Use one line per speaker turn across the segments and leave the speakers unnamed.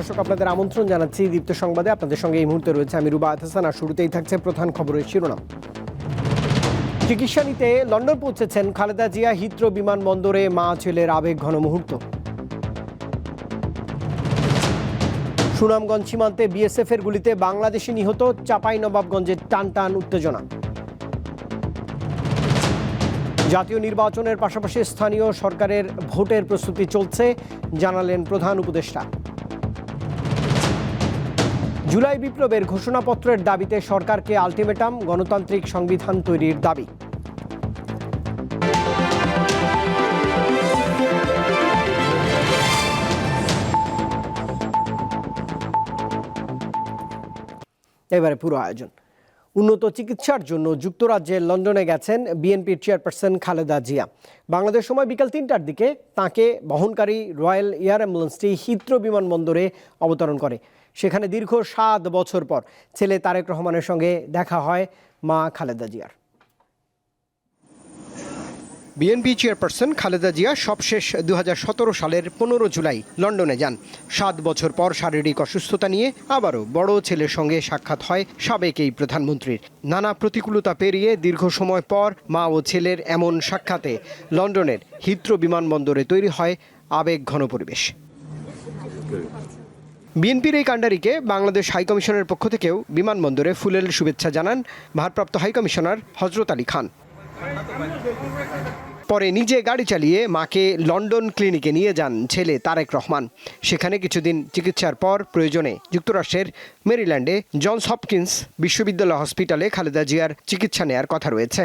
দর্শক, আপনাদের আমন্ত্রণ জানাচ্ছি দীপ্ত সংবাদে। আপনাদের সঙ্গে এই মুহূর্তে রয়েছে আমি রুবা হাসান আর শুরুতেই থাকছে প্রধান খবরের শিরোনাম। চিকিৎসা নিতে লন্ডন পৌঁছেছেন খালেদা জিয়া হিথ্রো বিমানবন্দরে মা ছেলের আবেগ ঘন মুহূর্ত। সুনামগঞ্জ সীমান্তে বিএসএফ এর গুলিতে বাংলাদেশি নিহত চাপাই নবাবগঞ্জের টান টান উত্তেজনা। জাতীয় নির্বাচনের পাশাপাশি স্থানীয় সরকারের ভোটের প্রস্তুতি চলছে, জানালেন প্রধান উপদেষ্টা। জুলাই বিপ্লবের ঘোষণাপত্রের দাবিতে সরকারকে আলটিমেটাম গণতান্ত্রিক সংবিধান তৈরির দাবি। এবারে পুরো আয়োজন। উন্নত চিকিৎসার জন্য যুক্তরাজ্যের লন্ডনে গেছেন বিএনপির চেয়ারপারসন খালেদা জিয়া। বাংলাদেশ সময় বিকাল তিনটার দিকে তাকে বহনকারী রয়্যাল এয়ার অ্যাম্বুলেন্সটি হিত্র বিমানবন্দরে অবতরণ করে। সেখানে দীর্ঘ সাত বছর পর ছেলে তারেক রহমানের সঙ্গে দেখা হয় মা খালেদা জিয়ার। বিএনপি চেয়ারপারসন খালেদা জিয়া সবশেষ দু হাজার সতেরো সালের পনেরো জুলাই লন্ডনে যান। সাত বছর পর শারীরিক অসুস্থতা নিয়ে আবারও বড় ছেলের সঙ্গে সাক্ষাৎ হয় সাবেক এই প্রধানমন্ত্রীর। নানা প্রতিকূলতা পেরিয়ে দীর্ঘ সময় পর মা ও ছেলের এমন সাক্ষাতে লন্ডনের হিথ্রো বিমানবন্দরে তৈরি হয় আবেগ ঘন পরিবেশ। বিএনপির এই কাণ্ডারিকে বাংলাদেশ হাইকমিশনের পক্ষ থেকেও বিমানবন্দরে ফুলেল শুভেচ্ছা জানান ভারপ্রাপ্ত হাইকমিশনার হজরত আলী খান। পরে নিজে গাড়ি চালিয়ে মাকে লন্ডন ক্লিনিকে নিয়ে যান ছেলে তারেক রহমান। সেখানে কিছুদিন চিকিৎসার পর প্রয়োজনে যুক্তরাষ্ট্রের মেরিল্যান্ডে জনস হপকিন্স বিশ্ববিদ্যালয় হসপিটালে খালেদা জিয়ার চিকিৎসা নেয়ার কথা রয়েছে।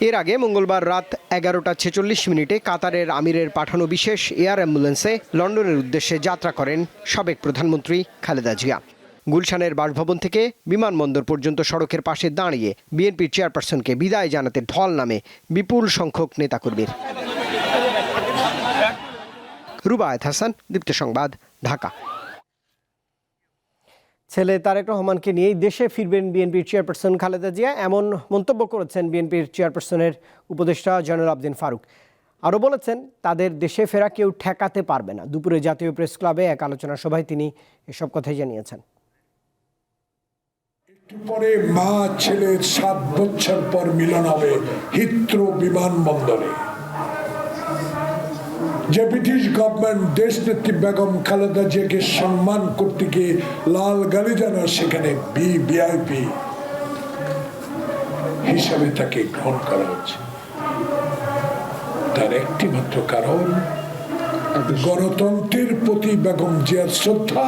এর আগে মঙ্গলবার রাত এগারোটা ছেচল্লিশ মিনিটে কাতারের আমিরের পাঠানো বিশেষ এয়ার অ্যাম্বুলেন্সে লন্ডনের উদ্দেশ্যে যাত্রা করেন সাবেক প্রধানমন্ত্রী খালেদা জিয়া। গুলশানের বাসভবন থেকে বিমানবন্দর পর্যন্ত সড়কের পাশে দাঁড়িয়ে বিএনপির চেয়ারপারসনকে বিদায় জানাতে ঢল নামে বিপুল সংখ্যক নেতাকর্মীর। রুবায়ত হাসান, দীপ্ত সংবাদ, ঢাকা। ছেলে তারেক রহমানকে নিয়েই দেশে ফিরবেন বিএনপির চেয়ারপারসন খালেদা জিয়া, এমন মন্তব্য করেছেন বিএনপির চেয়ারপারসনের উপদেষ্টা জয়নুল আবদিন ফারুক। আরও বলেছেন, তাদের দেশে ফেরা কেউ ঠেকাতে পারবে না। দুপুরে জাতীয় প্রেস ক্লাবে এক আলোচনা সভায় তিনি এসব কথাই জানিয়েছেন।
পরে মা ছেলের সাত বছর পর মিলন হবে হিত্রো বিমানবন্দরে। যে ব্রিটিশ গভর্নমেন্ট দেশ নেত্রী বেগম খালেদা জিয়াকে সম্মান করতে গিয়ে লাল গালি জানা সেখানে বি ভিআইপি হিসাবে তাকে গ্রহণ করা হচ্ছে। তার একটি মাত্র কারণ গণতন্ত্রের প্রতি বেগম জিয়ার শ্রদ্ধা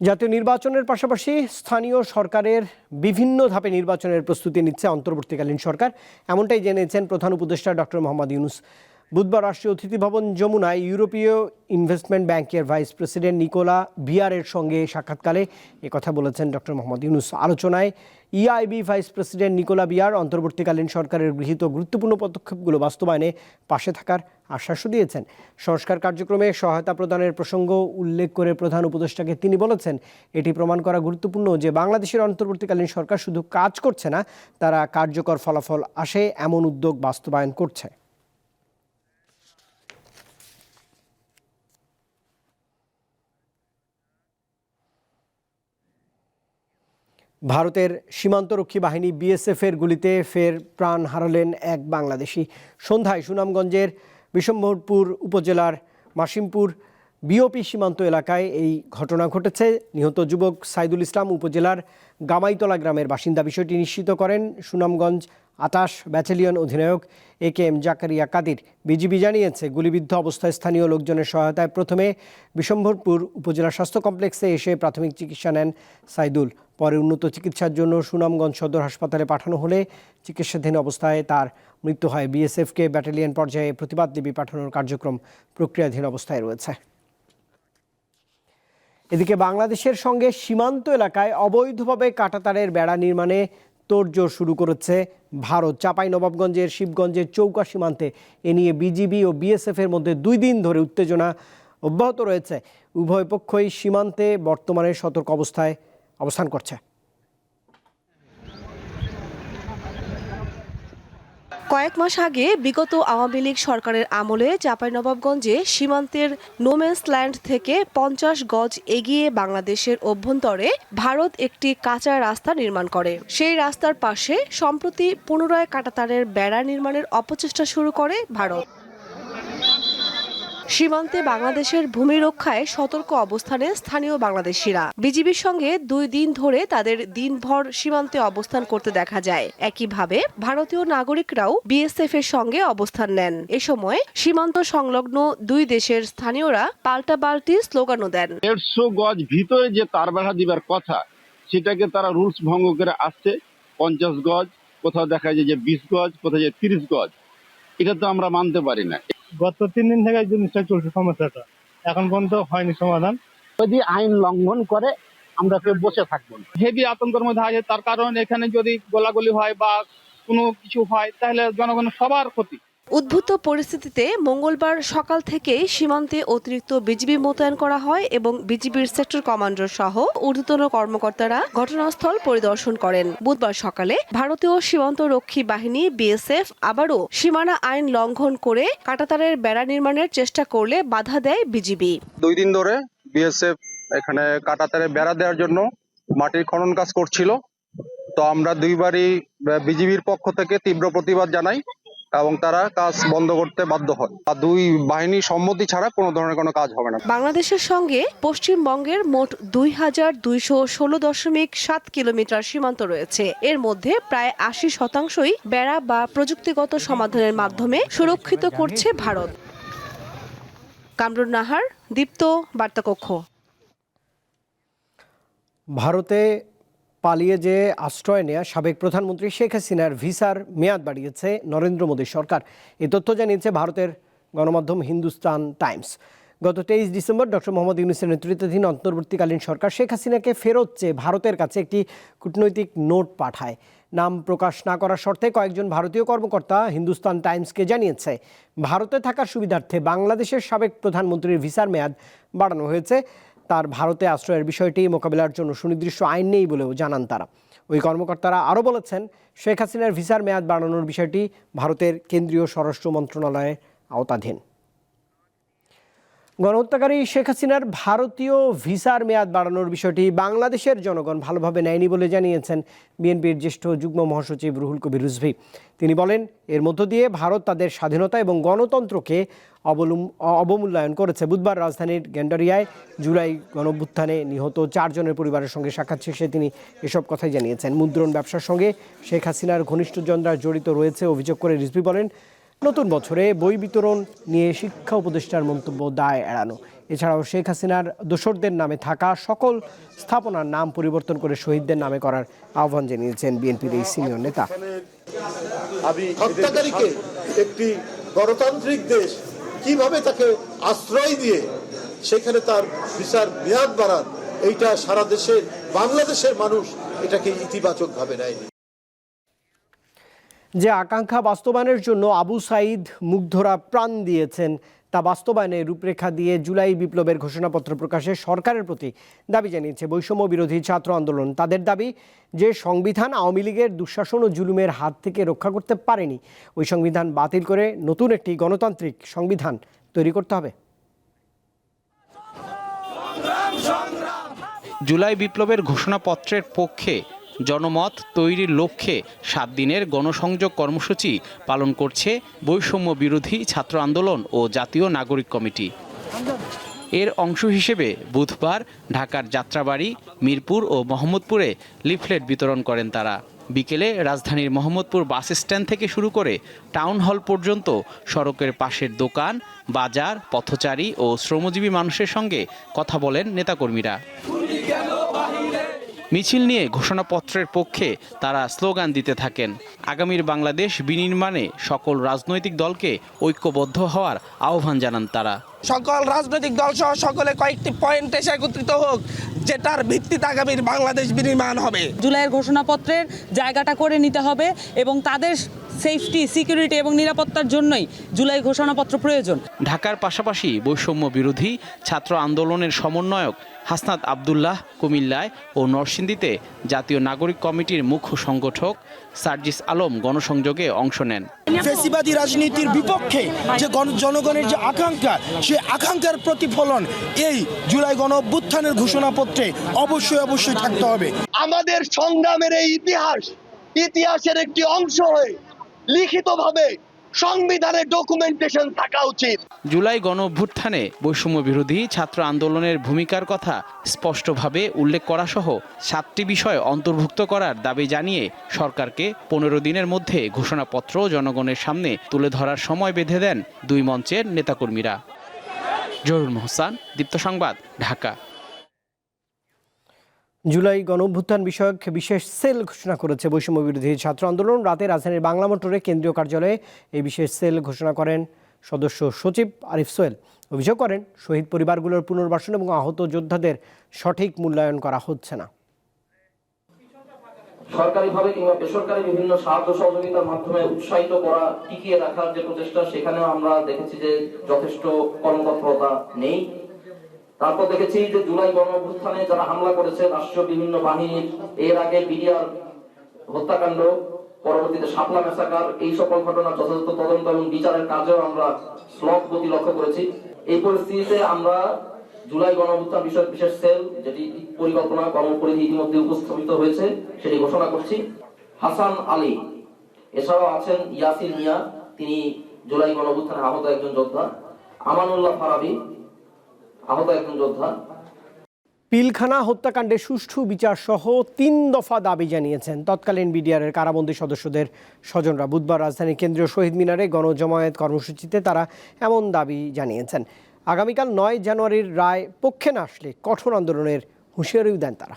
জাতীয় নির্বাচনের পাশাপাশি স্থানীয় সরকারের বিভিন্ন ধাপে নির্বাচনের প্রস্তুতি নিচ্ছে অন্তর্বর্তীকালীন সরকার। এমনটাই জেনেছেন প্রধান উপদেষ্টা ডক্টর মোহাম্মদ ইউনুস। বুধবার রাষ্ট্রীয় অতিথি ভবন যমুনায় ইউরোপীয় ইনভেস্টমেন্ট ব্যাংকের ভাইস প্রেসিডেন্ট নিকোলা বিয়ারের সঙ্গে সাক্ষাৎকালে কথা বলেছেন ডক্টর মোহাম্মদ ইউনুস। আলোচনায় EIB vice president Nicola Beer অন্তর্বর্তীকালীন সরকারের গৃহীত গুরুত্বপূর্ণ পদক্ষেপগুলো বাস্তবায়নে পাশে থাকার আশ্বাসও দিয়েছেন। সংস্কার কার্যক্রমে সহায়তা প্রদানের প্রসঙ্গ উল্লেখ করে প্রধান উপদেষ্টাকে তিনি বলেছেন, এটি প্রমাণ করা গুরুত্বপূর্ণ যে বাংলাদেশের অন্তর্বর্তীকালীন সরকার শুধু কাজ করছে না, তারা কার্যকর ফলাফল আসে এমন উদ্যোগ বাস্তবায়ন করছে। ভারতের সীমান্তরক্ষী বাহিনী বিএসএফের গুলিতে ফের প্রাণ হারালেন এক বাংলাদেশি। সন্ধ্যায় সুনামগঞ্জের বিশম্বরপুর উপজেলার মাসিমপুর বিওপি সীমান্ত এলাকায় এই ঘটনা ঘটেছে। নিহত যুবক সাইদুল ইসলাম উপজেলার গামাইতলা গ্রামের বাসিন্দা বিষয়টি নিশ্চিত করেন। সুনামগঞ্জ আটাশ ব্যাটালিয়ন অধিনায়ক A K M Zakaria Kadir. BGB জানিয়েছে, গুলিবিদ্ধ অবস্থায় স্থানীয় লোকজনের সহায়তায় প্রথমে বিশম্ভরপুর উপজেলা স্বাস্থ্য কমপ্লেক্সে এসে প্রাথমিক চিকিৎসা নেন সাইদুল। পরে উন্নত চিকিৎসার জন্য সুনামগঞ্জ সদর হাসপাতালে পাঠানো হলে চিকিৎসাধীন অবস্থায় তার মৃত্যু হয়। বিএসএফকে ব্যাটালিয়ন পর্যায়ে প্রতিবাদ লিপি পাঠানোর কার্যক্রম প্রক্রিয়াধীন অবস্থায় রয়েছে। এদিকে বাংলাদেশের সঙ্গে সীমান্ত এলাকায় অবৈধভাবে কাটাতারের বেড়া নির্মাণে তোড়জোড় শুরু করেছে ভারত চাপাই নবাবগঞ্জের শিবগঞ্জের চৌকা সীমান্তে এ নিয়ে বিজিবি ও বিএসএফের মধ্যে দুই দিন ধরে উত্তেজনা অব্যাহত রয়েছে। উভয় পক্ষই সীমান্তে বর্তমানে সতর্ক অবস্থায় অবস্থান করছে।
কয়েক মাস আগে বিগত আওয়ামী লীগ সরকারের আমলে চাঁপাইনবাবগঞ্জে সীমান্তের নোমেন্স ল্যান্ড থেকে পঞ্চাশ গজ এগিয়ে বাংলাদেশের অভ্যন্তরে ভারত একটি কাঁচা রাস্তা নির্মাণ করে। সেই রাস্তার পাশে সম্প্রতি পুনরায় কাটাতারের বেড়া নির্মাণের অপচেষ্টা শুরু করে ভারত। সীমান্তে বাংলাদেশের ভূমি রক্ষায় সতর্ক অবস্থানে স্থানীয় বাংলাদেশিরা। বিজিবির সঙ্গে দুই দিন ধরে তাদের দিনভর সীমান্তে অবস্থান করতে দেখা যায়। একইভাবে ভারতীয় নাগরিকরাও বিএসএফ এর সঙ্গে অবস্থান নেন। এ সময় সীমান্ত সংলগ্ন দুই দেশের স্থানীয়রা পাল্টাপাল্টি স্লোগানও দেন।
দেড়শো গজ ভিতরে যে তার বেড়া দিবার কথা, সেটাকে তারা রুলস ভঙ্গ করে আসছে। পঞ্চাশ গজ, কোথাও দেখা যায় যে বিশ গজ, কোথাও যে তিরিশ গজ। এটা তো আমরা মানতে পারি না।
গত তিন দিন থেকে জিনিসটা চলছে, সমস্যাটা। এখন পর্যন্ত হয়নি সমাধান।
যদি আইন লঙ্ঘন করে, আমরা কেউ বসে থাকব
হেভি আতঙ্কের মধ্যে আছে, তার কারণ এখানে যদি গোলাগুলি হয় বা কোনো কিছু হয়, তাহলে জনগণের সবার ক্ষতি।
উদ্ভূত পরিস্থিতিতে মঙ্গলবার সকাল থেকেই সীমান্তে অতিরিক্ত বিজিবি মোতায়েন করা হয় এবং বিজিবির সেক্টর কমান্ডার সহ ঊর্ধ্বতন কর্মকর্তারা ঘটনাস্থল পরিদর্শন করেন। বুধবার সকালে ভারতীয় সীমান্ত রক্ষী বাহিনী বিএসএফ আবারও সীমানা আইন লঙ্ঘন করে কাটাতারের বেড়া নির্মাণের চেষ্টা করলে বাধা দেয় বিজিবি।
দুই দিন ধরে বিএসএফ এখানে কাটাতারে বেড়া দেওয়ার জন্য মাটির খনন কাজ করছিল। তো আমরা দুইবারই বিজিবির পক্ষ থেকে তীব্র প্রতিবাদ জানাই। এবং তারা কাজ বন্ধ করতে বাধ্য হয়। আর দুই বাহিনী সম্মতি ছাড়া কোনো ধরনের কোনো কাজ হবে না।
বাংলাদেশের সঙ্গে পশ্চিমবঙ্গের মোট দুই হাজার দুইশো ষোলো দশমিক সাত কিলোমিটার সীমান্ত রয়েছে। এর মধ্যে প্রায় আশি শতাংশই বেড়া বা প্রযুক্তিগত সমাধানের মাধ্যমে সুরক্ষিত করছে ভারত। কামরুন নাহার দীপ্ত বার্তাকক্ষ।
ভারতে পালিয়ে যে আশ্রয় নেয়া সাবেক প্রধানমন্ত্রী শেখ হাসিনার ভিসার মেয়াদ বাড়িয়েছে নরেন্দ্র মোদী সরকার। এ তথ্য জানিয়েছে ভারতের গণমাধ্যম হিন্দুস্তান টাইমস। গত তেইশ ডিসেম্বর ডক্টর মোহাম্মদ ইউনুসের নেতৃত্বাধীন অন্তর্বর্তীকালীন সরকার শেখ হাসিনাকে ফেরত চেয়ে ভারতের কাছে একটি কূটনৈতিক নোট পাঠায়। নাম প্রকাশ না করার শর্তে কয়েকজন ভারতীয় কর্মকর্তা হিন্দুস্তান টাইমসকে জানিয়েছে, ভারতে থাকার সুবিধার্থে বাংলাদেশের সাবেক প্রধানমন্ত্রীর ভিসার মেয়াদ বাড়ানো হয়েছে। তার ভারতে আশ্রয়ের বিষয়টি মোকাবিলার জন্য সুনির্দিষ্ট আইন নেই বলেও জানান তারা। ওই কর্মকর্তারা আরও বলেছেন, শেখ হাসিনার ভিসার মেয়াদ বাড়ানোর বিষয়টি ভারতের কেন্দ্রীয় স্বরাষ্ট্র মন্ত্রণালয়ের আওতাধীন। গণহত্যাকারী শেখ হাসিনার ভারতীয় ভিসার মেয়াদ বাড়ানোর বিষয়টি বাংলাদেশের জনগণ ভালোভাবে নেয়নি বলে জানিয়েছেন বিএনপির জ্যেষ্ঠ যুগ্ম মহাসচিব রুহুল কবির রিজভী। তিনি বলেন, এর মধ্য দিয়ে ভারত তাদের স্বাধীনতা এবং গণতন্ত্রকে অবমূল্যায়ন করেছে। বুধবার রাজধানীর গ্যান্ডারিয়ায় জুলাই গণভ্যুত্থানে নিহত চারজনের পরিবারের সঙ্গে সাক্ষাৎ শেষে তিনি এসব কথাই জানিয়েছেন। মুদ্রণ ব্যবসার সঙ্গে শেখ হাসিনার ঘনিষ্ঠজনরা জড়িত রয়েছে, অভিযোগ করে রিজভী বলেন নতুন বছরে বই বিতরণ নিয়ে শিক্ষা উপদেষ্টার মন্তব্য দায় এড়ানো। এছাড়াও শেখ হাসিনার দোসরদের নামে থাকা সকল স্থাপনার নাম পরিবর্তন করে শহীদদের নামে করার আহ্বান জানিয়েছেন বিএনপির এই সিনিয়র নেতা।
একটি গণতান্ত্রিক দেশ কীভাবে তাকে আশ্রয় দিয়ে সেখানে তার বিচার মেয়াদ বাড়ান, এইটা সারা দেশের বাংলাদেশের মানুষ এটাকে ইতিবাচক ভাবে নেয়নি।
যে আকাঙ্ক্ষা বাস্তবায়নের জন্য আবু সাইদ মুগ্ধরা প্রাণ দিয়েছেন, তা বাস্তবায়নে রূপরেখা দিয়ে জুলাই বিপ্লবের ঘোষণাপত্র প্রকাশে সরকারের প্রতি দাবি জানিয়েছে বৈষম্য বিরোধী ছাত্র আন্দোলন। তাদের দাবি যে সংবিধান আওয়ামী লীগের দুঃশাসন ও জুলুমের হাত থেকে রক্ষা করতে পারেনি। ওই সংবিধান বাতিল করে নতুন একটি গণতান্ত্রিক সংবিধান তৈরি করতে হবে।
জুলাই বিপ্লবের ঘোষণাপত্রের পক্ষে জনমত তৈরির লক্ষ্যে সাত দিনের গণসংযোগ কর্মসূচি পালন করছে বৈষম্য বিরোধী ছাত্র আন্দোলন ও জাতীয় নাগরিক কমিটি। এর অংশ হিসেবে বুধবার ঢাকার যাত্রাবাড়ি, মিরপুর ও মোহাম্মদপুরে লিফলেট বিতরণ করেন তারা। বিকেলে রাজধানীর মোহাম্মদপুর বাস স্ট্যান্ড থেকে শুরু করে টাউন হল পর্যন্ত সড়কের পাশের দোকান, বাজার, পথচারী ও শ্রমজীবী মানুষের সঙ্গে কথা বলেন নেতাকর্মীরা। মিছিল নিয়ে ঘোষণাপত্রের পক্ষে তারা স্লোগান দিতে থাকেন। আগামীর বাংলাদেশ বিনির্মাণে সকল রাজনৈতিক দলকে ঐক্যবদ্ধ হওয়ার আহ্বান জানান তারা।
সকল রাজনৈতিক দল সহ সকলে কয়েকটি পয়েন্ট এসে একত্রিত হোক যেটার ভিত্তিতে আগামীর বাংলাদেশ বিনির্মাণ হবে।
জুলাইয়ের ঘোষণাপত্রের জায়গাটা করে নিতে হবে এবং তাদের সেফটি সিকিউরিটি এবং নিরাপত্তার জন্যই জুলাই ঘোষণাপত্র প্রয়োজন।
ঢাকার পাশাপাশি বৈষম্য বিরোধী ছাত্র আন্দোলনের সমন্বয়ক হাসনাত আবদুল্লাহ কুমিল্লায় ও নরসিংদীতে জাতীয় নাগরিক কমিটির মুখ্য সংগঠক সার্জিস আলম গণসংযোগে অংশ নেন।
ফেসিবাদী রাজনীতির বিপক্ষে যে গণ- জনগণের যে আকাঙ্ক্ষা সে আকাঙ্ক্ষার প্রতিফলন এই জুলাই গণ অভ্যুত্থানের ঘোষণাপত্রে অবশ্যই অবশ্যই থাকতে হবে।
আমাদের সংগ্রামের এই ইতিহাস ইতিহাসের একটি অংশ হয়ে লিখিতভাবে সংবিধানের ডকুমেন্টেশন থাকা উচিত।
জুলাই গণ অভ্যুত্থানে বৈষম্য বিরোধী ছাত্র আন্দোলনের ভূমিকার কথা স্পষ্টভাবে উল্লেখ করা সহ সাতটি বিষয় অন্তর্ভুক্ত করার দাবি জানিয়ে সরকারকে পনেরো দিনের মধ্যে ঘোষণাপত্র জনগণের সামনে তুলে ধরার সময় বেঁধে দেন দুই মঞ্চের নেতাকর্মীরা। জরুল মোহসান, দীপ্ত সংবাদ, ঢাকা।
জুলাই গণঅভ্যুত্থান বিষয়ক বিশেষ সেল ঘোষণা করেছে বৈষম্য বিরোধী ছাত্র আন্দোলন। রাতে রাজধানীর বাংলা মোটরে কেন্দ্রীয় কার্যালয়ে এই বিশেষ সেল ঘোষণা করেন সদস্য সচিব আরিফ সোহেল। অভিযোগ করেন, শহীদ পরিবারগুলোর পুনর্বাসন এবং আহত যোদ্ধাদের সঠিক মূল্যায়ন করা হচ্ছে না।
সরকারিভাবে কিংবা বেসরকারি বিভিন্ন সাহায্য সহযোগিতার মাধ্যমে উৎসাহিত করা, টিকিয়ে রাখার যে প্রচেষ্টা, সেখানেও আমরা দেখেছি যে যথেষ্ট কর্মতৎপরতা নেই। তারপর দেখেছি যে জুলাই গণ অভ্যুত্থানে যারা হামলা করেছে, রাষ্ট্রীয় বিভিন্ন বাহিনীর, এর আগে বিডিআর হত্যাকাণ্ড, পরবর্তীতে শাপলা মেসাকার এই সকল ঘটনা যথাযথ তদন্ত এবং বিচারের কাজেও আমরা স্লথ গতি লক্ষ্য করেছি। এই পরিস্থিতিতে আমরা জুলাই গণঅভ্যুত্থান বিষয়ক বিশেষ সেল যেটি পরিকল্পনা, কর্মপরিধি ইতিমধ্যে উপস্থাপিত হয়েছে, সেটি ঘোষণা করছি। হাসান আলী, এছাড়াও আছেন ইয়াসির মিয়া, তিনি জুলাই গণঅভ্যুত্থানে আহত একজন যোদ্ধা। আমানুল্লাহ ফারাবি আহত একজন যোদ্ধা।
পিলখানা হত্যাকাণ্ডে সুষ্ঠু বিচার সহ তিন দফা দাবি জানিয়েছেন তৎকালীন বিডিআরের কারাবন্দী সদস্যদের স্বজনরা। বুধবার রাজধানীর কেন্দ্রীয় শহীদ মিনারে গণজমায়েত কর্মসূচিতে তারা এমন দাবি জানিয়েছেন। আগামীকাল নয় জানুয়ারির রায় পক্ষে না আসলে কঠোর আন্দোলনের হুঁশিয়ারিও দেন তারা।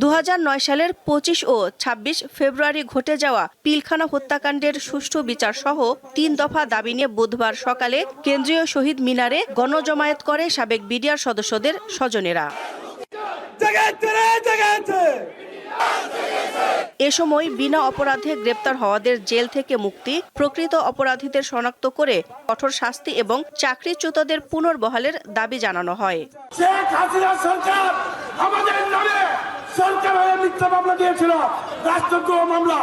দু হাজার নয় সালের পঁচিশ ও ২৬ ফেব্রুয়ারি ঘটে যাওয়া পিলখানা হত্যাকাণ্ডের সুষ্ঠু বিচার সহ তিন দফা দাবি নিয়ে বুধবার সকালে কেন্দ্রীয় শহীদ মিনারে গণজমায়েত করে সাবেক বিডিআর সদস্যদের স্বজনেরা। এ সময় বিনা অপরাধে গ্রেপ্তার হওয়াদের জেল থেকে মুক্তি, প্রকৃত অপরাধীদের শনাক্ত করে কঠোর শাস্তি এবং চাকরিচ্যুতদের পুনর্বহালের দাবি জানানো হয়।
শেখ হাসিনা সরকার আমাদের নামে সরকার হয়ে মিথ্যা মামলা দিয়েছিল। রাষ্ট্রদ্রোহ মামলা।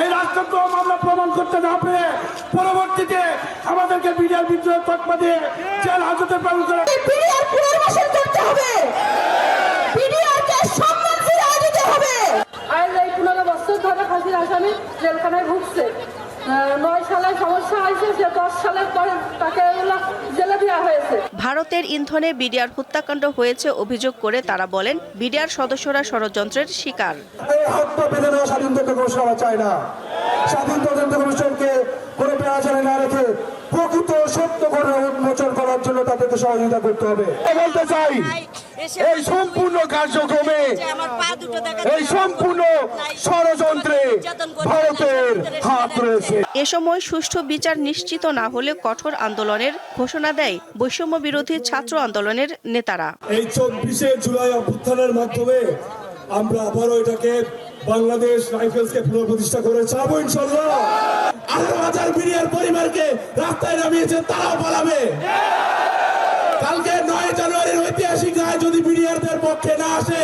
এই রাষ্ট্রদ্রোহ মামলা প্রমাণ করতে না পেরে পরবর্তীতে আমাদেরকে বিডিআর বিদ্রোহের তকমা দিয়ে জেল হাজতে পালন করে
করতে হবে। সম্মান ফিরিয়ে হবে।
আজ এই পনেরো বছর ধরে ফাঁসির আসামি জেলখানায় ভুগছে। নয় সালে সমস্যা হয়েছে সে দশ সালের পরে তাকে জেলে দেওয়া হয়েছে।
ভারতের ইন্ধনে বিডিআর হত্যাকাণ্ড হয়েছে অভিযোগ করে তারা বলেন বিডিআর সদস্যরা ষড়যন্ত্রের শিকার।
এই স্বাধীন তদন্ত কমিশন আমরা না। স্বাধীন তদন্ত কমিশনকে কোনো পেঁয়াজারে না রেখে প্রকৃত সত্য ঘটনা উন্মোচন করার জন্য তাদেরকে সহযোগিতা করতে হবে। বলতে চাই এই সম্পূর্ণ কার্যক্রমে এই সম্পূর্ণ ষড়যন্ত্রে ভারতের হাত রয়েছে।
এ সময় সুষ্ঠু বিচার নিশ্চিত না হলে কঠোর আন্দোলনের ঘোষণা দেয় বৈষম্য বিরোধী ছাত্র আন্দোলনের নেতারা।
এই চব্বিশে জুলাই অভ্যুত্থানের মাধ্যমে আমরা আবারও এটাকে বাংলাদেশ রাইফেলসকে পুনঃপ্রতিষ্ঠা করে চাবো ইনশাল্লাহ। আঠারো হাজার বিরিয়ার পরিবারকে রাস্তায় নামিয়েছে, তারাও পালাবে। কালকে নয় জানুয়ারির ঐতিহাসিক রায় যদি বিডিআরদের পক্ষে না আসে,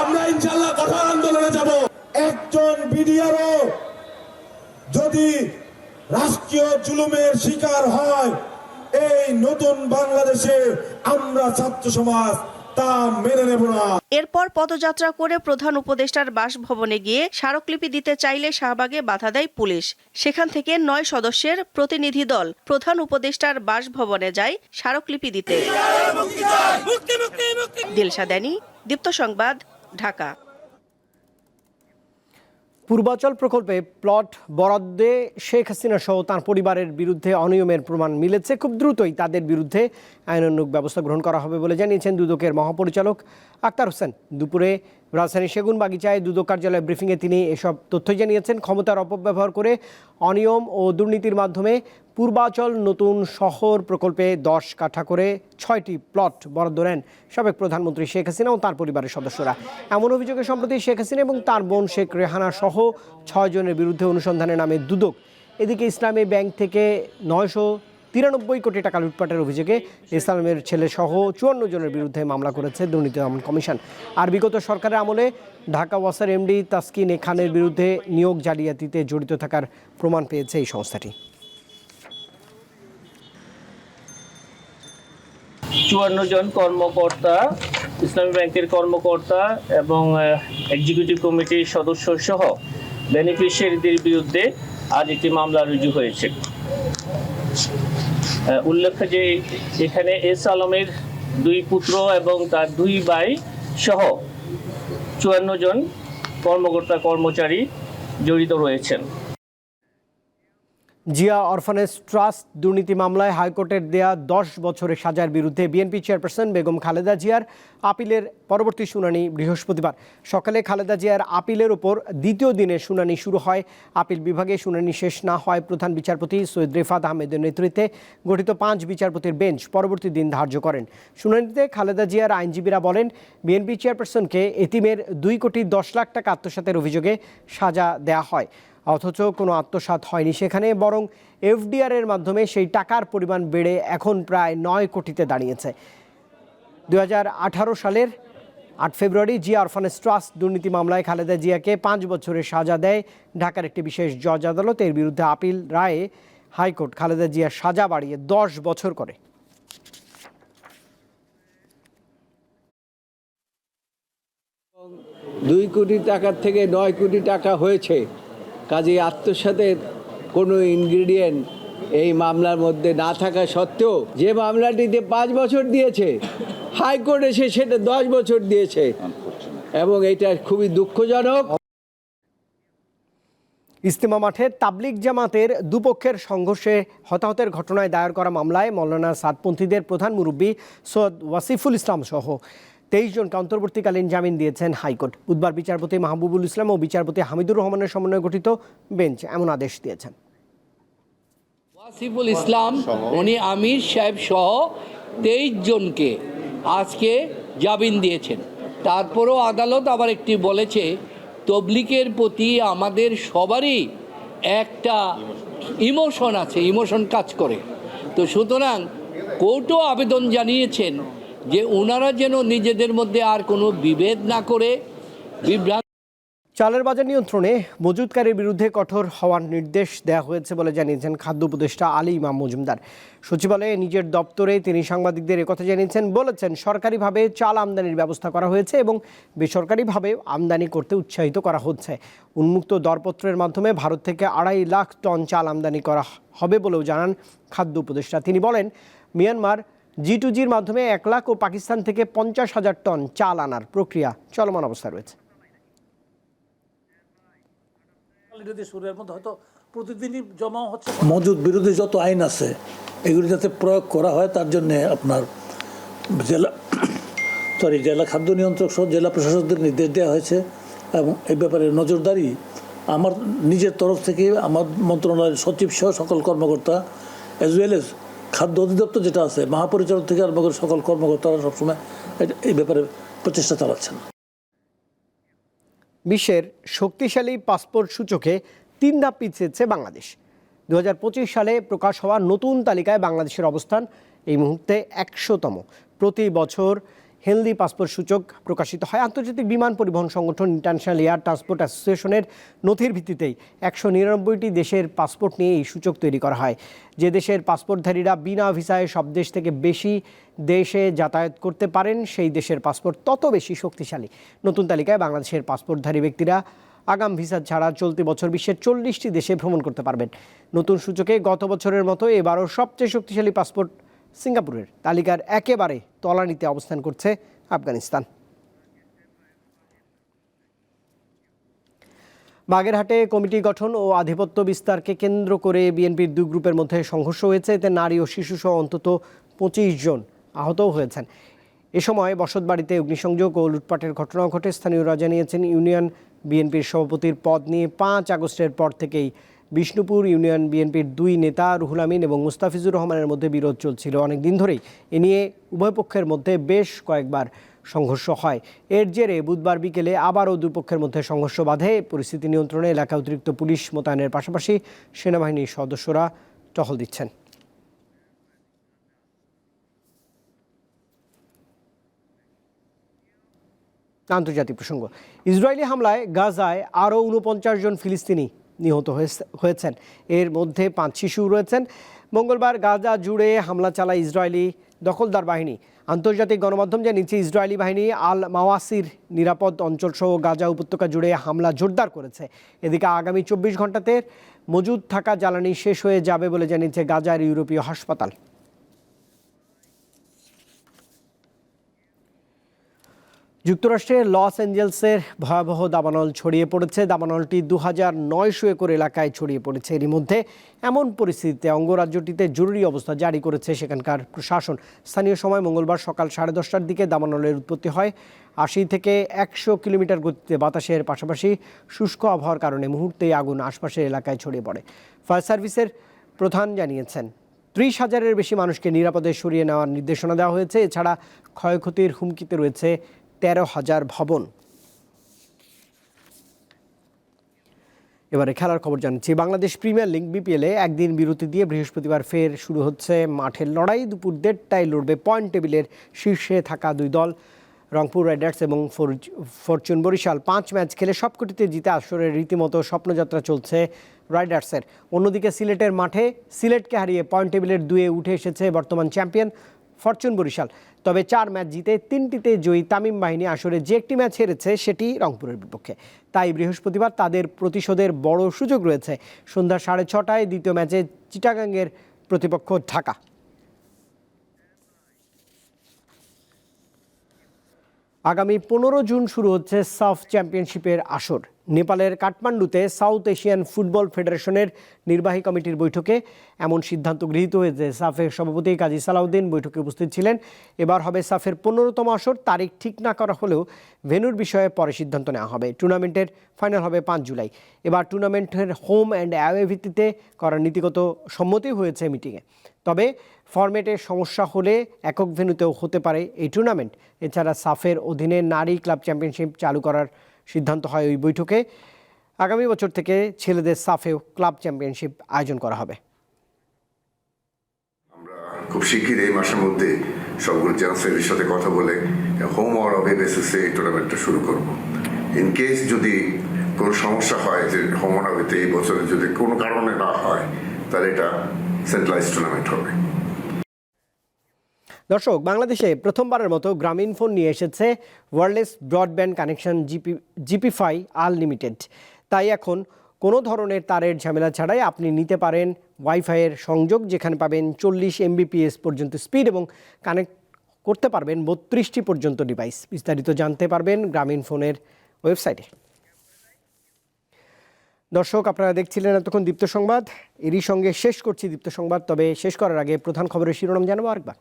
আমরা ইনশাল্লাহ কঠোর আন্দোলনে যাব। একজন বিডিআরও যদি রাষ্ট্রীয় জুলুমের শিকার হয়, এই নতুন বাংলাদেশে আমরা ছাত্র সমাজ তা মেনে নেব না।
এরপর পদযাত্রা করে প্রধান উপদেষ্টার বাসভবনে গিয়ে স্মারকলিপি দিতে চাইলে শাহবাগে বাধা দেয় পুলিশ। সেখান থেকে নয় সদস্যের প্রতিনিধি দল প্রধান উপদেষ্টার বাসভবনে যায় স্মারকলিপি দিতে। দিলশা দেনি দীপ্ত সংবাদ ঢাকা।
পূর্বাচল প্রকল্পে প্লট বরাদ্দে শেখ হাসিনা সহ তাঁর পরিবারের বিরুদ্ধে অনিয়মের প্রমাণ মিলেছে। খুব দ্রুতই তাদের বিরুদ্ধে আইনানুগ ব্যবস্থা গ্রহণ করা হবে বলে জানিয়েছেন দুদকের মহাপরিচালক আক্তার হোসেন। দুপুরে রাজধানী সেগুন বাগিচায় দুদক কার্যালয় ব্রিফিংয়ে তিনি এসব তথ্য জানিয়েছেন। ক্ষমতার অপব্যবহার করে অনিয়ম ও দুর্নীতির মাধ্যমে পূর্বাচল নতুন শহর প্রকল্পে দশ কাঠা করে ছয়টি প্লট বরাদ্দ নেন সাবেক প্রধানমন্ত্রী শেখ হাসিনা ও তার পরিবারের সদস্যরা। এমন অভিযোগে সম্প্রতি শেখ হাসিনা এবং তার বোন শেখ রেহানা সহ ছয় জনের বিরুদ্ধে অনুসন্ধানের নামে দুদক। এদিকে ইসলামী ব্যাংক থেকে নয়শো তিরানব্বই কোটি টাকা লুটপাটের অভিযোগে ইসলামের ছেলে সহ চুয়ান্ন জনের বিরুদ্ধে মামলা করেছে দুর্নীতি দমন কমিশন। আর বিগত সরকারের আমলে ঢাকা ওয়াসার এমডি তাসকিন এ খানের বিরুদ্ধে নিয়োগ জালিয়াতিতে জড়িত থাকার প্রমাণ পেয়েছে এই সংস্থাটি।
চুয়ান্ন জন কর্মকর্তা, ইসলামী ব্যাংকের কর্মকর্তা এবং এক্সিকিউটিভ কমিটির সদস্য সহ বেনিফিশিয়ারিদের বিরুদ্ধে আজ একটি মামলা রুজু হয়েছে। উল্লেখ্য যে এখানে এস আলমের দুই পুত্র এবং তার দুই ভাই সহ চুয়ান্ন জন কর্মকর্তা কর্মচারী জড়িত রয়েছেন।
জিয়া অরফানেজ ট্রাস্ট দুর্নীতি মামলায় হাইকোর্টের দেয়া দশ বছরের সাজার বিরুদ্ধে বিএনপি চেয়ারপারসন বেগম খালেদা জিয়ার আপিলের পরবর্তী শুনানি বৃহস্পতিবার। সকালে খালেদা জিয়ার আপিলের ওপর দ্বিতীয় দিনে শুনানি শুরু হয়। আপিল বিভাগে শুনানি শেষ না হয় প্রধান বিচারপতি সৈয়দ রেফাত আহমেদের নেতৃত্বে গঠিত পাঁচ বিচারপতির বেঞ্চ পরবর্তী দিন ধার্য করেন। শুনানিতে খালেদা জিয়ার আইনজীবীরা বলেন, বিএনপি চেয়ারপারসনকে এতিমের দুই কোটি দশ লাখ টাকা আত্মসাতের অভিযোগে সাজা দেয়া হয়। অথচ কোনো আত্মসাৎ হয়নি সেখানে, বরং এফডিআর এর মাধ্যমে সেই টাকার পরিমাণ বেড়ে এখন প্রায় নয় কোটিতে দাঁড়িয়েছে। দু হাজার আঠারো সালের আট ফেব্রুয়ারি জিয়া অরফানেজ ট্রাস্ট দুর্নীতি মামলায় খালেদা জিয়াকে পাঁচ বছরের সাজা দেয়। ঢাকার একটি বিশেষ জজ আদালত এর বিরুদ্ধে আপিল রায়ে হাইকোর্ট খালেদা জিয়ার সাজা বাড়িয়ে দশ বছর করে।
দুই কোটি টাকার থেকে নয় কোটি টাকা হয়েছে। কাজে আত্মসাতের কোনো ইনগ্রিডিয়েন্ট এই মামলার মধ্যে না থাকা সত্ত্বেও যে মামলাটিতে পাঁচ বছর দিয়েছে হাইকোর্ট এসে সেটা দশ বছর দিয়েছে এবং এটা খুবই দুঃখজনক।
ইস্তেমা মাঠে তাবলিগ জামাতের দুপক্ষের সংঘর্ষে হতাহতের ঘটনায় দায়ের করা মামলায় মৌলানা সাতপন্থীদের প্রধান মুরব্বী সৈয়দ ওয়াসিফুল ইসলাম সহ তেইশ জনকে অন্তর্বর্তীকালীন জামিন দিয়েছেন হাইকোর্ট। বুধবার বিচারপতি মাহবুবুল ইসলাম ও বিচারপতি হামিদুর রহমানের সমন্বয়ে গঠিত বেঞ্চ এমন আদেশ দিয়েছেন।
ওয়াসিফুল ইসলাম, উনি আমির সাহেব সহ তেইশ জনকে আজকে জামিন দিয়েছেন। তারপরও আদালত আবার একটি বলেছে তবলিকের প্রতি আমাদের সবারই একটা ইমোশন আছে, ইমোশন কাজ করে। তো সুতরাং কোর্টও আবেদন জানিয়েছেন যে ওনারা যেন নিজেদের মধ্যে আর কোনো বিভেদ না করে বিভ্রান্ত
চালের বাজার নিয়ন্ত্রণে মজুতকারীর বিরুদ্ধে কঠোর হওয়ার নির্দেশ দেওয়া হয়েছে বলে জানিয়েছেন খাদ্য উপদেষ্টা আলী ইমাম মজুমদার। সচিবালয়ে নিজের দপ্তরে তিনি সাংবাদিকদের একথা জানিয়েছেন, বলেছেন সরকারিভাবে চাল আমদানির ব্যবস্থা করা হয়েছে এবং বেসরকারিভাবে আমদানি করতে উৎসাহিত করা হচ্ছে। উন্মুক্ত দরপত্রের মাধ্যমে ভারত থেকে আড়াই লাখ টন চাল আমদানি করা হবে বলেও জানান খাদ্য উপদেষ্টা। তিনি বলেন, মিয়ানমার জি টু জির মাধ্যমে এক লাখ ও পাকিস্তান থেকে পঞ্চাশ হাজার টন চাল আনার প্রক্রিয়া চলমান অবস্থায় রয়েছে।
হয়তো প্রতিদিনই জমা হচ্ছে।
মজুদ বিরোধী যত আইন আছে এগুলি যাতে প্রয়োগ করা হয় তার জন্য আপনার জেলা সরি জেলা খাদ্য নিয়ন্ত্রক সহ জেলা প্রশাসকদের নির্দেশ দেওয়া হয়েছে এবং এই ব্যাপারে নজরদারি আমার নিজের তরফ থেকে আমার মন্ত্রণালয়ের সচিব সহ সকল কর্মকর্তা অ্যাজ ওয়েল এজ খাদ্য অধিদপ্তর যেটা আছে, মহাপরিচালক থেকে আরম্ভ করে সকল কর্মকর্তারা সবসময় এই ব্যাপারে প্রচেষ্টা চালাচ্ছেন।
বিশ্বের শক্তিশালী পাসপোর্ট সূচকে তিন ধাপ পিছিয়েছে বাংলাদেশ। দুহাজার পঁচিশ সালে প্রকাশ হওয়া নতুন তালিকায় বাংলাদেশের অবস্থান এই মুহূর্তে একশোতম। প্রতি বছর হেলদি পাসপোর্ট সূচক প্রকাশিত হয়। আন্তর্জাতিক বিমান পরিবহন সংগঠন ইন্টারন্যাশনাল এয়ার ট্রান্সপোর্ট অ্যাসোসিয়েশনের নথির ভিত্তিতেই একশো নিরানব্বইটি দেশের পাসপোর্ট নিয়ে এই সূচক তৈরি করা হয়। যে দেশের পাসপোর্টধারীরা বিনা ভিসায় সব দেশ থেকে বেশি দেশে যাতায়াত করতে পারেন, সেই দেশের পাসপোর্ট তত বেশি শক্তিশালী। নতুন তালিকায় বাংলাদেশের পাসপোর্টধারী ব্যক্তিরা আগাম ভিসা ছাড়া চলতি বছর বিশ্বের চল্লিশটি দেশে ভ্রমণ করতে পারবেন। নতুন সূচকে গত বছরের মতো এবারও সবচেয়ে শক্তিশালী পাসপোর্ট সিঙ্গাপুরের তালিকার একেবারে তলানিতে অবস্থান করছে আফগানিস্তান। বাগেরহাটে কমিটি গঠন ও আধিপত্য বিস্তারকে কেন্দ্র করে বিএনপির দুই গ্রুপের মধ্যে সংঘর্ষ হয়েছে, এতে নারী ও শিশুসহ অন্তত পঁচিশ জন আহতও হয়েছেন। এ সময় বসতবাড়িতে অগ্নিসংযোগ ও লুটপাটের ঘটনাও ঘটে। স্থানীয়রা জানিয়েছেন, ইউনিয়ন বিএনপির সভাপতির পদ নিয়ে পাঁচ আগস্টের পর থেকেই বিষ্ণুপুর ইউনিয়ন বিএনপির দুই নেতা, রুহুল আমিন এবং মুস্তাফিজুর রহমানের মধ্যে বিরোধ চলছিল। অনেক দিন ধরেই এ নিয়ে উভয় পক্ষের মধ্যে বেশ কয়েকবার সংঘর্ষ হয়। এর জেরে বুধবার বিকেলে আবারও দুপক্ষের মধ্যে সংঘর্ষ বাধে। পরিস্থিতি নিয়ন্ত্রণে এলাকা অতিরিক্ত পুলিশ মোতায়েনের পাশাপাশি সেনাবাহিনীর সদস্যরা টহল দিচ্ছেন। আন্তর্জাতিক প্রসঙ্গ। ইসরায়েলি হামলায় গাজায় আরও উনপঞ্চাশ জন ফিলিস্তিনি নিহত হয়েছে- হয়েছেন। এর মধ্যে পাঁচ শিশু রয়েছেন। মঙ্গলবার গাজা জুড়ে হামলা চালায় ইসরায়েলি দখলদার বাহিনী। আন্তর্জাতিক গণমাধ্যম জানিয়েছে, ইসরায়েলি বাহিনী আল মাওয়াসির নিরাপদ অঞ্চলসহ গাজা উপত্যকা জুড়ে হামলা জোরদার করেছে। এদিকে আগামী চব্বিশ ঘন্টাতে মজুদ থাকা জ্বালানি শেষ হয়ে যাবে বলে জানিয়েছে গাজার ইউরোপীয় হাসপাতাল। যুক্তরাষ্ট্রের লস অ্যাঞ্জেলসের ভয়াবহ দাবানল ছড়িয়ে পড়েছে। দাবানলটি দু হাজার নয়শো একর এলাকায় ছড়িয়ে পড়েছে। এরই মধ্যে এমন পরিস্থিতিতে অঙ্গরাজ্যটিতে জরুরি অবস্থা জারি করেছে সেখানকার প্রশাসন। স্থানীয় সময় মঙ্গলবার সকাল সাড়ে দশটার দিকে দাবানলের উৎপত্তি হয়। আশি থেকে একশো কিলোমিটার গতিতে বাতাসের পাশাপাশি শুষ্ক আবহাওয়ার কারণে মুহূর্তেই আগুন আশপাশের এলাকায় ছড়িয়ে পড়ে। ফায়ার সার্ভিসের প্রধান জানিয়েছেন, ত্রিশ হাজারের বেশি মানুষকে নিরাপদে সরিয়ে নেওয়ার নির্দেশনা দেওয়া হয়েছে। এছাড়া ক্ষয়ক্ষতির হুমকিতে রয়েছে তেরো হাজার ভবন। এবারে খেলার খবর জানাচ্ছি বাংলাদেশ প্রিমিয়ার লিগ বিপিএলে একদিন বিরতি দিয়ে বৃহস্পতিবার ফের শুরু হচ্ছে মাঠের লড়াই। দুপুর দেড়টায় লড়বে পয়েন্ট টেবিলের শীর্ষে থাকা দুই দল, রংপুর রাইডার্স এবং ফর- ফরচুন বরিশাল। পাঁচ ম্যাচ খেলে সবকটিতে জিতে আসরের রীতিমতো স্বপ্নযাত্রা চলছে রাইডার্সের। অন্যদিকে সিলেটের মাঠে সিলেটকে হারিয়ে পয়েন্ট টেবিলের দুয়ে উঠে এসেছে বর্তমান চ্যাম্পিয়ন ফরচুন বরিশাল। তবে চার ম্যাচ জিতে তিনটিতে জয়ী তামিম বাহিনী আসরে যে একটি ম্যাচ হেরেছে, সেটি রংপুরের বিপক্ষে। তাই বৃহস্পতিবার তাদের প্রতিশোধের বড় সুযোগ রয়েছে। সন্ধ্যা সাড়ে ছটায় দ্বিতীয় ম্যাচে চিটাগাংয়ের প্রতিপক্ষ ঢাকা। আগামী পনেরো জুন শুরু হচ্ছে সাফ চ্যাম্পিয়নশিপের আসর। নেপালের কাঠমান্ডুতে সাউথ এশিয়ান ফুটবল ফেডারেশনের নির্বাহী কমিটির বৈঠকে এমন সিদ্ধান্ত গৃহীত হয়েছে। সাফের সভাপতি কাজী সালাউদ্দিন বৈঠকে উপস্থিত ছিলেন। এবার হবে সাফের পনেরোতম আসর। তারিখ ঠিক না করা হলেও ভেন্যুর বিষয়ে পরে সিদ্ধান্ত নেওয়া হবে। টুর্নামেন্টের ফাইনাল হবে পাঁচ জুলাই। এবার টুর্নামেন্টের হোম অ্যান্ড অ্যাওয়ে ভিত্তিতে করার নীতিগত সম্মতি হয়েছে মিটিংয়ে। তবে ফরম্যাটের সমস্যা হলে একক ভেন্যুতেও হতে পারে এই টুর্নামেন্ট এছাড়া সাফের অধীনে নারী ক্লাব চ্যাম্পিয়নশিপ চালু করার সিদ্ধান্ত হয় ওই বৈঠকে। আগামী বছর থেকে ছেলেদের সাফেও ক্লাব চ্যাম্পিয়নশিপ আয়োজন করা হবে।
আমরা খুব শিগগির এই মাসের মধ্যে সবগুলো চ্যান্সেলের সাথে কথা বলে হোম অর অবে বেসিসে এই টুর্নামেন্টটা শুরু করব। ইন কেস যদি কোনো সমস্যা হয় যে হোম অর অবেতে এই বছরে যদি কোনো কারণে না হয়, তাহলে এটা সেন্ট্রালাইজ টুর্নামেন্ট হবে।
দর্শক, বাংলাদেশে প্রথমবারের মতো গ্রামীণ ফোন নিয়ে এসেছে wireless broadband connection GP, GPFi unlimited. তাই এখন কোনো ধরনের তারের ঝামেলা ছাড়াই আপনি নিতে পারেন ওয়াইফাইয়ের সংযোগ, যেখানে পাবেন চল্লিশ এমবিপিএস পর্যন্ত স্পিড এবং কানেক্ট করতে পারবেন বত্রিশটি পর্যন্ত ডিভাইস। বিস্তারিত জানতে পারবেন গ্রামীণ ফোনের ওয়েবসাইটে। দর্শক, আপনারা দেখছিলেন এতক্ষণ দীপ্ত সংবাদ। এরই সঙ্গে শেষ করছি দীপ্ত সংবাদ, তবে শেষ করার আগে প্রধান খবরের শিরোনাম জানাব আরেকবার।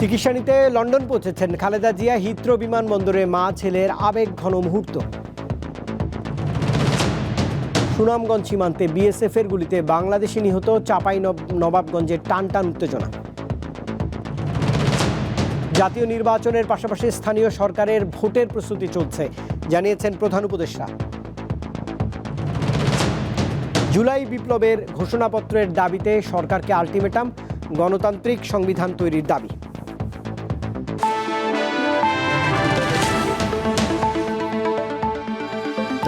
চিকিৎসা নিতে লন্ডন পৌঁছেছেন খালেদা জিয়া হিথ্রো বিমানবন্দরে মা ছেলের আবেগ ঘন মুহূর্ত। সুনামগঞ্জ সীমান্তে বিএসএফ এর গুলিতে বাংলাদেশি নিহত চাপাই নব- নবাবগঞ্জের টান টান উত্তেজনা। জাতীয় নির্বাচনের পাশাপাশি স্থানীয় সরকারের ভোটের প্রস্তুতি চলছে, জানিয়েছেন প্রধান উপদেষ্টা। জুলাই বিপ্লবের ঘোষণাপত্রের দাবিতে সরকারকে আলটিমেটাম, গণতান্ত্রিক সংবিধান তৈরির দাবি।